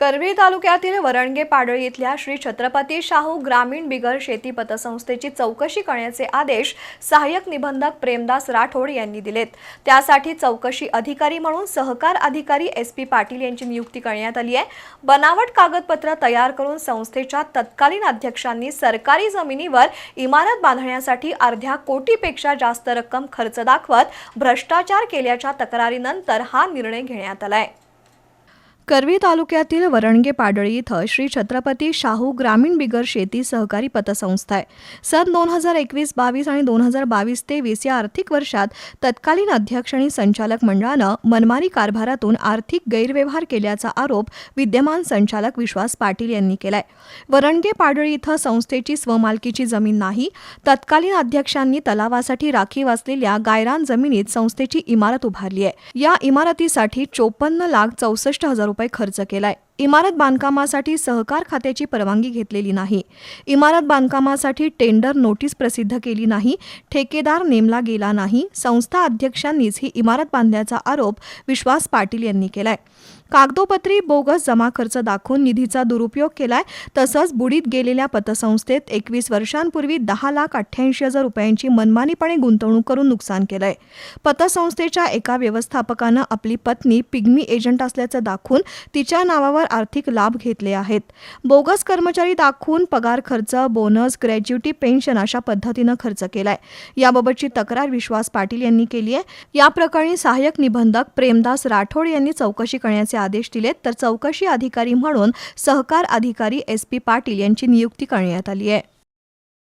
करवीर तालुक्यातील वरणगे पाडळी इथल्या श्री छत्रपती शाहू ग्रामीण बिगर शेती पतसंस्थेची चौकशी करण्याचे आदेश सहाय्यक निबंधक प्रेमदास राठोड यांनी दिलेत. त्यासाठी चौकशी अधिकारी म्हणून सहकार अधिकारी एस पी पाटील यांची नियुक्ती करण्यात आली आहे. बनावट कागदपत्र तयार करून संस्थेच्या तत्कालीन अध्यक्षांनी सरकारी जमिनीवर इमारत बांधण्यासाठी अर्ध्या कोटीपेक्षा जास्त रक्कम खर्च दाखवत भ्रष्टाचार केल्याच्या तक्रारीनंतर हा निर्णय घेण्यात आलाय. करवी तालुक्यातील वरणगे पाडळी इथं श्री छत्रपती शाहू ग्रामीण बिगर शेती सहकारी पतसंस्था आहे. सन दोन हजार एकवीस बावीस आणि दोन हजार बावीस तेवीस या आर्थिक वर्षात तत्कालीन अध्यक्ष आणि संचालक मंडळानं मनमारी कारभारातून आर्थिक गैरव्यवहार केल्याचा आरोप विद्यमान संचालक विश्वास पाटील यांनी केलाय. वरणगे पाडळी इथं संस्थेची स्वमालकीची जमीन नाही तत्कालीन अध्यक्षांनी तलावासाठी राखीव असलेल्या गायरान जमिनीत संस्थेची इमारत उभारली आहे. या इमारतीसाठी चोपन्न लाख चौसष्ट हजार रुपये खर्च केलाय. इमारत बांधकामासाठी सहकार खात्याची परवानगी घेतलेली नाही. इमारत बांधकामासाठी टेंडर नोटीस प्रसिद्ध केली नाही. ठेकेदार नेमला गेला नाही. संस्था अध्यक्षांनीच ही इमारत बांधल्याचा आरोप विश्वास पाटील यांनी केलाय. कागदोपत्री बोगस जमा खर्च दाखवून निधीचा दुरुपयोग केलाय. तसंच बुडीत गेलेल्या पतसंस्थेत एकवीस वर्षांपूर्वी दहा लाख अठ्ठ्याऐंशी हजार रुपयांची मनमानीपणे गुंतवणूक करून नुकसान केलंय. पतसंस्थेच्या एका व्यवस्थापकानं आपली पत्नी पिग्मी एजंट असल्याचं दाखवून तिच्या नावावर आर्थिक लाभ घेतले आहेत. बोगस कर्मचारी दाखवून पगार खर्च बोनस ग्रॅज्युटी पेन्शन अशा पद्धतीनं खर्च केलाय. याबाबतची तक्रार विश्वास पाटील यांनी केली आहे. या प्रकरणी सहाय्यक निबंधक प्रेमदास राठोड यांनी चौकशी करण्याचे आदेश दिलेत. तर चौकशी अधिकारी म्हणून सहकार अधिकारी एस पी पाटील यांची नियुक्ती करण्यात आली आहे.